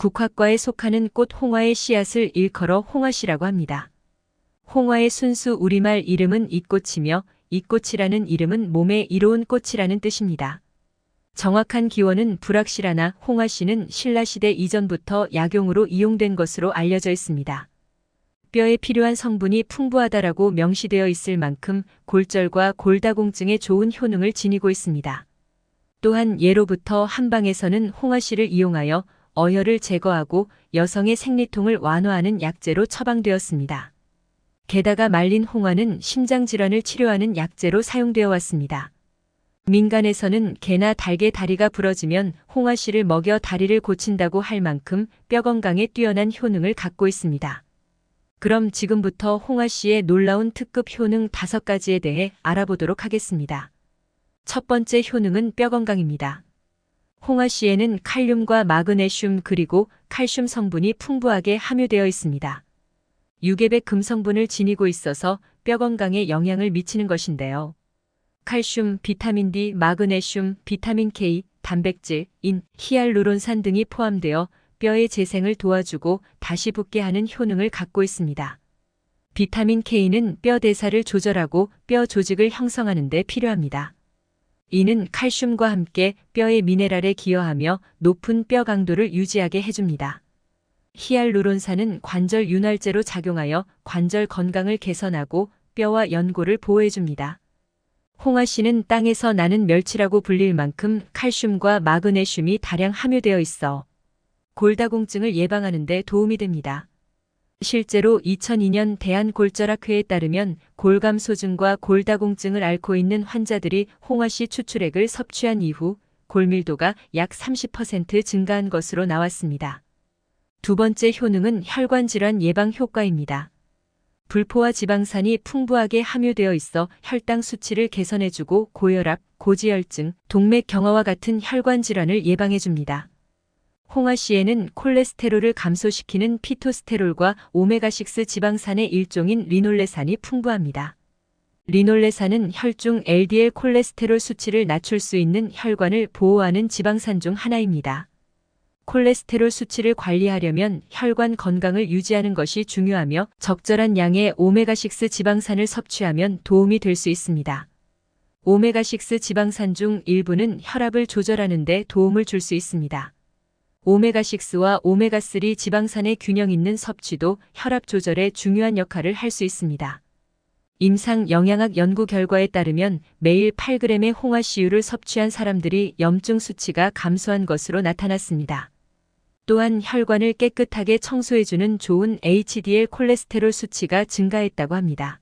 국화과에 속하는 꽃 홍화의 씨앗을 일컬어 홍화씨라고 합니다. 홍화의 순수 우리말 이름은 이꽃이며 이꽃이라는 이름은 몸에 이로운 꽃이라는 뜻입니다. 정확한 기원은 불확실하나 홍화씨는 신라시대 이전부터 약용으로 이용된 것으로 알려져 있습니다. 뼈에 필요한 성분이 풍부하다라고 명시되어 있을 만큼 골절과 골다공증에 좋은 효능을 지니고 있습니다. 또한 예로부터 한방에서는 홍화씨를 이용하여 어혈을 제거하고 여성의 생리통을 완화하는 약재로 처방되었습니다. 게다가 말린 홍화는 심장질환을 치료하는 약재로 사용되어 왔습니다. 민간에서는 개나 닭의 다리가 부러지면 홍화씨를 먹여 다리를 고친다고 할 만큼 뼈 건강에 뛰어난 효능을 갖고 있습니다. 그럼 지금부터 홍화씨의 놀라운 특급 효능 다섯 가지에 대해 알아보도록 하겠습니다. 첫 번째 효능은 뼈 건강입니다. 홍화씨에는 칼륨과 마그네슘 그리고 칼슘 성분이 풍부하게 함유되어 있습니다. 유개백 금성분을 지니고 있어서 뼈 건강에 영향을 미치는 것인데요. 칼슘, 비타민 D, 마그네슘, 비타민 K, 단백질, 인, 히알루론산 등이 포함되어 뼈의 재생을 도와주고 다시 붙게 하는 효능을 갖고 있습니다. 비타민 K는 뼈 대사를 조절하고 뼈 조직을 형성하는 데 필요합니다. 이는 칼슘과 함께 뼈의 미네랄에 기여하며 높은 뼈 강도를 유지하게 해줍니다. 히알루론산은 관절 윤활제로 작용하여 관절 건강을 개선하고 뼈와 연골을 보호해줍니다. 홍화 씨는 땅에서 나는 멸치라고 불릴 만큼 칼슘과 마그네슘이 다량 함유되어 있어 골다공증을 예방하는 데 도움이 됩니다. 실제로 2002년 대한골절학회에 따르면 골감소증과 골다공증을 앓고 있는 환자들이 홍화씨 추출액을 섭취한 이후 골밀도가 약 30% 증가한 것으로 나왔습니다. 두 번째 효능은 혈관 질환 예방 효과입니다. 불포화 지방산이 풍부하게 함유되어 있어 혈당 수치를 개선해주고 고혈압, 고지혈증, 동맥 경화와 같은 혈관 질환을 예방해줍니다. 홍화씨에는 콜레스테롤을 감소시키는 피토스테롤과 오메가6 지방산의 일종인 리놀레산이 풍부합니다. 리놀레산은 혈중 LDL 콜레스테롤 수치를 낮출 수 있는 혈관을 보호하는 지방산 중 하나입니다. 콜레스테롤 수치를 관리하려면 혈관 건강을 유지하는 것이 중요하며 적절한 양의 오메가6 지방산을 섭취하면 도움이 될 수 있습니다. 오메가6 지방산 중 일부는 혈압을 조절하는 데 도움을 줄 수 있습니다. 오메가6와 오메가3 지방산의 균형 있는 섭취도 혈압 조절에 중요한 역할을 할 수 있습니다. 임상 영양학 연구 결과에 따르면 매일 8g의 홍화 씨유를 섭취한 사람들이 염증 수치가 감소한 것으로 나타났습니다. 또한 혈관을 깨끗하게 청소해주는 좋은 HDL 콜레스테롤 수치가 증가했다고 합니다.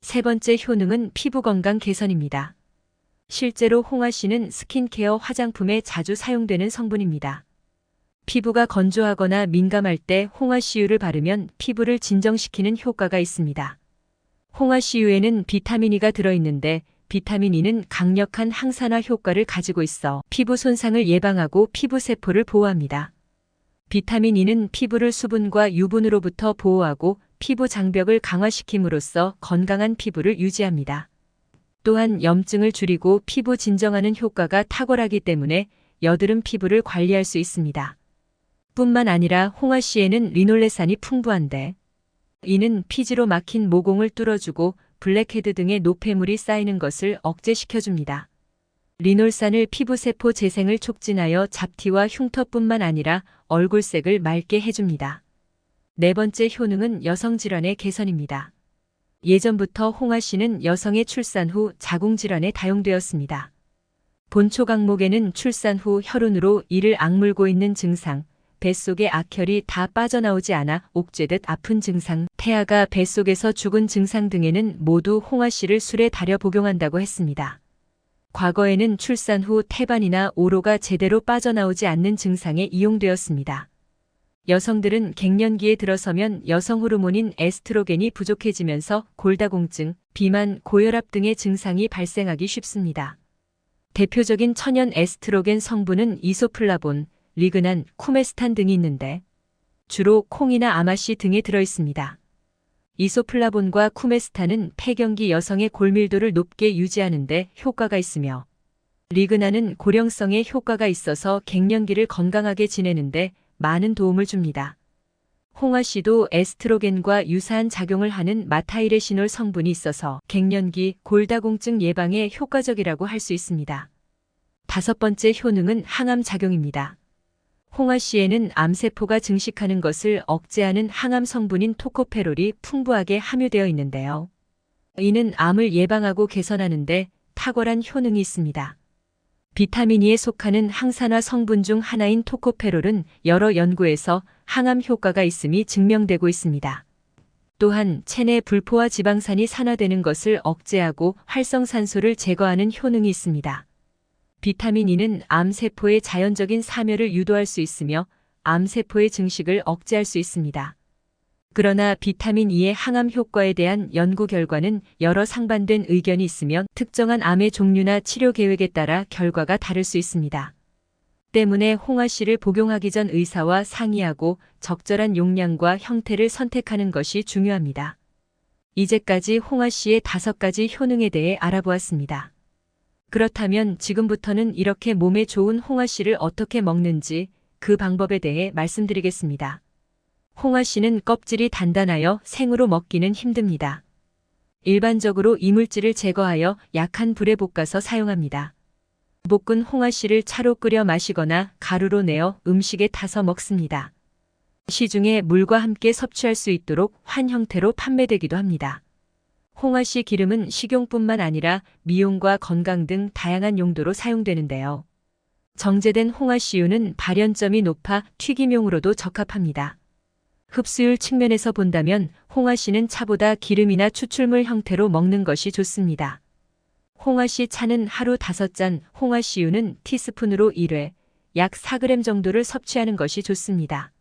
세 번째 효능은 피부 건강 개선입니다. 실제로 홍화 씨는 스킨케어 화장품에 자주 사용되는 성분입니다. 피부가 건조하거나 민감할 때 홍화씨유를 바르면 피부를 진정시키는 효과가 있습니다. 홍화씨유에는 비타민 E가 들어있는데 비타민 E는 강력한 항산화 효과를 가지고 있어 피부 손상을 예방하고 피부 세포를 보호합니다. 비타민 E는 피부를 수분과 유분으로부터 보호하고 피부 장벽을 강화시킴으로써 건강한 피부를 유지합니다. 또한 염증을 줄이고 피부 진정하는 효과가 탁월하기 때문에 여드름 피부를 관리할 수 있습니다. 뿐만 아니라 홍화씨에는 리놀레산이 풍부한데 이는 피지로 막힌 모공을 뚫어주고 블랙헤드 등의 노폐물이 쌓이는 것을 억제시켜줍니다. 리놀산을 피부세포 재생을 촉진하여 잡티와 흉터뿐만 아니라 얼굴색을 맑게 해줍니다. 네 번째 효능은 여성 질환의 개선입니다. 예전부터 홍화씨는 여성의 출산 후 자궁 질환에 다용되었습니다. 본초 강목에는 출산 후 혈흔으로 이를 악물고 있는 증상, 뱃속의 악혈이 다 빠져나오지 않아 옥죄듯 아픈 증상, 태아가 뱃속에서 죽은 증상 등에는 모두 홍화 씨를 술에 달여 복용한다고 했습니다. 과거에는 출산 후 태반이나 오로가 제대로 빠져나오지 않는 증상에 이용되었습니다. 여성들은 갱년기에 들어서면 여성 호르몬인 에스트로겐이 부족해지면서 골다공증, 비만, 고혈압 등의 증상이 발생하기 쉽습니다. 대표적인 천연 에스트로겐 성분은 이소플라본, 리그난, 쿠메스탄 등이 있는데 주로 콩이나 아마씨 등에 들어 있습니다. 이소플라본과 쿠메스탄은 폐경기 여성의 골밀도를 높게 유지하는데 효과가 있으며 리그나는 고령성에 효과가 있어서 갱년기를 건강하게 지내는데 많은 도움을 줍니다. 홍화씨도 에스트로겐과 유사한 작용을 하는 마타이레시놀 성분이 있어서 갱년기 골다공증 예방에 효과적이라고 할 수 있습니다. 다섯 번째 효능은 항암 작용입니다. 홍화 씨에는 암세포가 증식하는 것을 억제하는 항암 성분인 토코페롤이 풍부하게 함유되어 있는데요. 이는 암을 예방하고 개선하는데 탁월한 효능이 있습니다. 비타민 E에 속하는 항산화 성분 중 하나인 토코페롤은 여러 연구에서 항암 효과가 있음이 증명되고 있습니다. 또한 체내 불포화 지방산이 산화되는 것을 억제하고 활성산소를 제거하는 효능이 있습니다. 비타민 E는 암세포의 자연적인 사멸을 유도할 수 있으며 암세포의 증식을 억제할 수 있습니다. 그러나 비타민 E의 항암 효과에 대한 연구 결과는 여러 상반된 의견이 있으면 특정한 암의 종류나 치료 계획에 따라 결과가 다를 수 있습니다. 때문에 홍화 씨를 복용하기 전 의사와 상의하고 적절한 용량과 형태를 선택하는 것이 중요합니다. 이제까지 홍화 씨의 다섯 가지 효능에 대해 알아보았습니다. 그렇다면 지금부터는 이렇게 몸에 좋은 홍화씨를 어떻게 먹는지 그 방법에 대해 말씀드리겠습니다. 홍화씨는 껍질이 단단하여 생으로 먹기는 힘듭니다. 일반적으로 이물질을 제거하여 약한 불에 볶아서 사용합니다. 볶은 홍화씨를 차로 끓여 마시거나 가루로 내어 음식에 타서 먹습니다. 시중에 물과 함께 섭취할 수 있도록 환 형태로 판매되기도 합니다. 홍화씨 기름은 식용뿐만 아니라 미용과 건강 등 다양한 용도로 사용되는데요. 정제된 홍화씨유는 발연점이 높아 튀김용으로도 적합합니다. 흡수율 측면에서 본다면 홍화씨는 차보다 기름이나 추출물 형태로 먹는 것이 좋습니다. 홍화씨 차는 하루 5잔, 홍화씨유는 티스푼으로 1회, 약 4g 정도를 섭취하는 것이 좋습니다.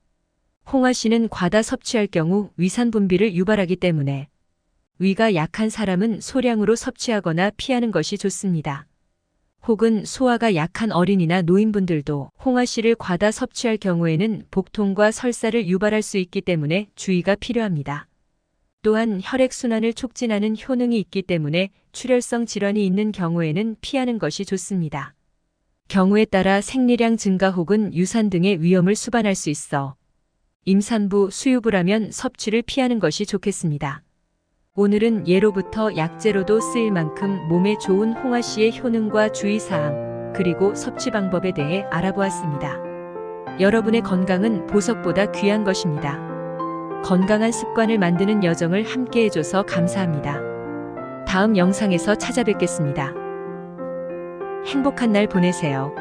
홍화씨는 과다 섭취할 경우 위산 분비를 유발하기 때문에 위가 약한 사람은 소량으로 섭취하거나 피하는 것이 좋습니다. 혹은 소화가 약한 어린이나 노인분들도 홍화씨를 과다 섭취할 경우에는 복통과 설사를 유발할 수 있기 때문에 주의가 필요합니다. 또한 혈액순환을 촉진하는 효능이 있기 때문에 출혈성 질환이 있는 경우에는 피하는 것이 좋습니다. 경우에 따라 생리량 증가 혹은 유산 등의 위험을 수반할 수 있어 임산부, 수유부라면 섭취를 피하는 것이 좋겠습니다. 오늘은 예로부터 약재로도 쓰일 만큼 몸에 좋은 홍화씨의 효능과 주의사항, 그리고 섭취 방법에 대해 알아보았습니다. 여러분의 건강은 보석보다 귀한 것입니다. 건강한 습관을 만드는 여정을 함께 해줘서 감사합니다. 다음 영상에서 찾아뵙겠습니다. 행복한 날 보내세요.